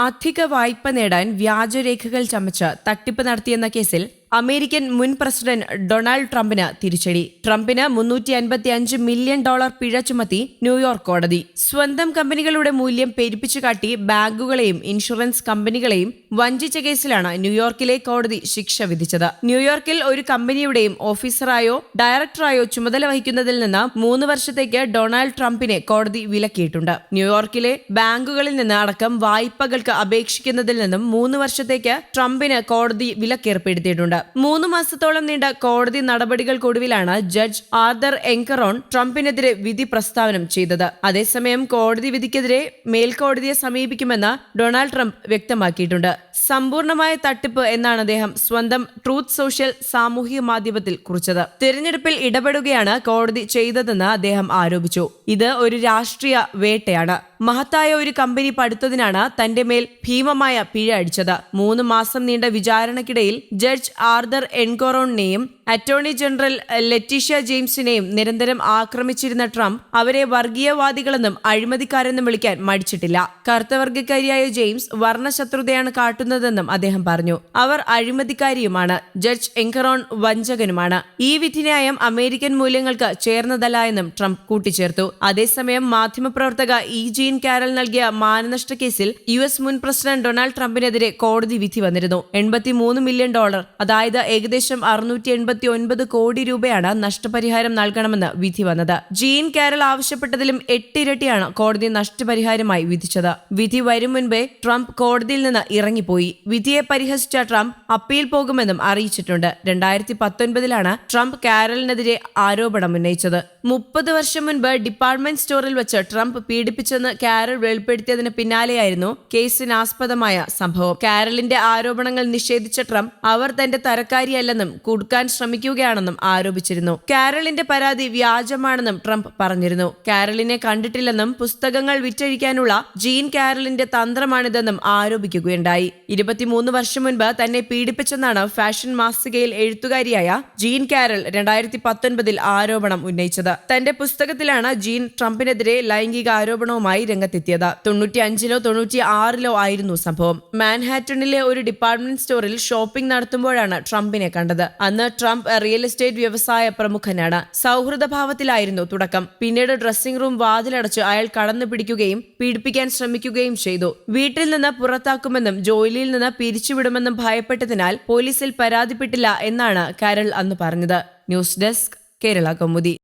അധിക വായ്പ നേടാൻ വ്യാജരേഖകൾ ചമച്ച് തട്ടിപ്പ് നടത്തിയെന്ന കേസിൽ അമേരിക്കൻ മുൻ പ്രസിഡന്റ് ഡൊണാൾഡ് ട്രംപിന് തിരിച്ചടി. ട്രംപിന് മുന്നൂറ്റി അൻപത്തി അഞ്ച് മില്യൺ ഡോളർ പിഴ ചുമത്തി ന്യൂയോർക്ക് കോടതി. സ്വന്തം കമ്പനികളുടെ മൂല്യം പെരുപ്പിച്ചു കാട്ടി ബാങ്കുകളെയും ഇൻഷുറൻസ് കമ്പനികളെയും വഞ്ചിച്ച കേസിലാണ് ന്യൂയോർക്കിലെ കോടതി ശിക്ഷ വിധിച്ചത്. ന്യൂയോർക്കിൽ ഒരു കമ്പനിയുടെയും ഓഫീസറായോ ഡയറക്ടറായോ ചുമതല വഹിക്കുന്നതിൽ നിന്ന് മൂന്ന് വർഷത്തേക്ക് ഡൊണാൾഡ് ട്രംപിനെ കോടതി വിലക്കിയിട്ടുണ്ട്. ന്യൂയോർക്കിലെ ബാങ്കുകളിൽ നിന്ന് അടക്കം വായ്പകൾക്ക് അപേക്ഷിക്കുന്നതിൽ നിന്നും മൂന്ന് വർഷത്തേക്ക് ട്രംപിന് കോടതി വിലക്കേർപ്പെടുത്തിയിട്ടുണ്ട്. മൂന്ന് മാസത്തോളം നീണ്ട കോടതി നടപടികൾക്കൊടുവിലാണ് ജഡ്ജ് ആർദർ എങ്കറോൺ ട്രംപിനെതിരെ വിധി പ്രസ്താവനം ചെയ്തത്. അതേസമയം കോടതി വിധിക്കെതിരെ മേൽക്കോടതിയെ സമീപിക്കുമെന്ന് ഡൊണാൾഡ് ട്രംപ് വ്യക്തമാക്കിയിട്ടുണ്ട്. സമ്പൂർണമായ തട്ടിപ്പ് എന്നാണ് അദ്ദേഹം സ്വന്തം ട്രൂത്ത് സോഷ്യൽ സാമൂഹിക മാധ്യമത്തിൽ കുറിച്ചത്. തിരഞ്ഞെടുപ്പിൽ ഇടപെടുകയാണ് കോടതി ചെയ്തതെന്ന് അദ്ദേഹം ആരോപിച്ചു. ഇത് ഒരു രാഷ്ട്രീയ വേട്ടയാണ്. മഹത്തായ ഒരു കമ്പനി പടുത്തതിനാണ് തന്റെ മേൽ ഭീമമായ പിഴ അടിച്ചത്. മൂന്ന് മാസം നീണ്ട വിചാരണക്കിടയിൽ ജഡ്ജ് ആർദർ എൻകോറോണിനെയും അറ്റോർണി ജനറൽ ലെറ്റീഷ്യ ജെയിംസിനെയും നിരന്തരം ആക്രമിച്ചിരുന്ന ട്രംപ് അവരെ വർഗീയവാദികളെന്നും അഴിമതിക്കാരെന്നും വിളിക്കാൻ മടിച്ചിട്ടില്ല. കറുത്തവർഗക്കാരിയായ ജെയിംസ് വർണശത്രുതയാണ് കാട്ടുന്നതെന്നും അദ്ദേഹം പറഞ്ഞു. അവർ അഴിമതിക്കാരിയുമാണ്. ജഡ്ജ് എങ്കറോൺ വഞ്ചകനുമാണ്. ഈ വിധിന്യായം അമേരിക്കൻ മൂല്യങ്ങൾക്ക് ചേർന്നതല്ല എന്നും ട്രംപ് കൂട്ടിച്ചേർത്തു. അതേസമയം മാധ്യമപ്രവർത്തക ഇ ജീൻ കാരൽ നൽകിയ മാനനഷ്ട കേസിൽ യു എസ് മുൻ പ്രസിഡന്റ് ഡൊണാൾഡ് ട്രംപിനെതിരെ കോടതി വിധി വന്നിരുന്നു. എൺപത്തിമൂന്ന് മില്യൺ ഡോളർ അതായത് ഏകദേശം അറുന്നൂറ്റി എൺപത്തി ഒൻപത് കോടി രൂപയാണ് നഷ്ടപരിഹാരം നൽകണമെന്ന് വിധി വന്നത്. ജീൻ കാരൽ ആവശ്യപ്പെട്ടതിലും എട്ടിരട്ടിയാണ് കോടതി നഷ്ടപരിഹാരമായി വിധിച്ചത്. വിധി വരും മുൻപേ ട്രംപ് കോടതിയിൽ നിന്ന് ഇറങ്ങിപ്പോയി. വിധിയെ പരിഹസിച്ച ട്രംപ് അപ്പീൽ പോകുമെന്നും അറിയിച്ചിട്ടുണ്ട്. രണ്ടായിരത്തി പത്തൊൻപതിലാണ് ട്രംപ് കാരലിനെതിരെ ആരോപണം ഉന്നയിച്ചത്. മുപ്പത് വർഷം മുൻപ് ഡിപ്പാർട്ട്മെന്റ് സ്റ്റോറിൽ വെച്ച് ട്രംപ് പീഡിപ്പിച്ചെന്ന് കാരൽ വെളിപ്പെടുത്തിയതിന് പിന്നാലെയായിരുന്നു കേസിനാസ്പദമായ സംഭവം. കാരലിന്റെ ആരോപണങ്ങൾ നിഷേധിച്ച ട്രംപ് അവർ തന്റെ തരക്കാരിയല്ലെന്നും കുടുക്കാൻ ശ്രമിക്കുകയാണെന്നും ആരോപിച്ചിരുന്നു. കാരളിന്റെ പരാതി വ്യാജമാണെന്നും ട്രംപ് പറഞ്ഞിരുന്നു. കാരളിനെ കണ്ടിട്ടില്ലെന്നും പുസ്തകങ്ങൾ വിറ്റഴിക്കാനുള്ള ജീൻ കാരളിന്റെ തന്ത്രമാണിതെന്നും ആരോപിക്കുകയുണ്ടായി. ഇരുപത്തിമൂന്ന് വർഷം മുൻപ് തന്നെ പീഡിപ്പിച്ചെന്നാണ് ഫാഷൻ മാസികയിൽ എഴുത്തുകാരിയായ ജീൻ കാരൽ രണ്ടായിരത്തി പത്തൊൻപതിൽ ആരോപണം ഉന്നയിച്ചത്. തന്റെ പുസ്തകത്തിലാണ് ജീൻ ട്രംപിനെതിരെ ലൈംഗിക ആരോപണവുമായി രംഗത്തെത്തിയത്. തൊണ്ണൂറ്റി അഞ്ചിലോ തൊണ്ണൂറ്റി ആറിലോ ആയിരുന്നു സംഭവം. മാൻഹാറ്റണിലെ ഒരു ഡിപ്പാർട്ട്മെന്റ് സ്റ്റോറിൽ ഷോപ്പിംഗ് നടത്തുമ്പോഴാണ് ട്രംപിനെ കണ്ടത്. അന്ന് ട്രംപ് റിയൽ എസ്റ്റേറ്റ് വ്യവസായ പ്രമുഖനാണ്. സൗഹൃദഭാവത്തിലായിരുന്നു തുടക്കം. പിന്നീട് ഡ്രസ്സിംഗ് റൂം വാതിലടച്ച് അയാൾ കടന്നു പിടിക്കുകയും പീഡിപ്പിക്കാൻ ശ്രമിക്കുകയും ചെയ്തു. വീട്ടിൽ നിന്ന് പുറത്താക്കുമെന്നും ജോലിയിൽ നിന്ന് പിരിച്ചുവിടുമെന്നും ഭയപ്പെട്ടതിനാൽ പോലീസിൽ പരാതിപ്പെട്ടില്ല എന്നാണ് കാരൽ അന്ന് പറഞ്ഞത്. News desk Kerala Kaumudi.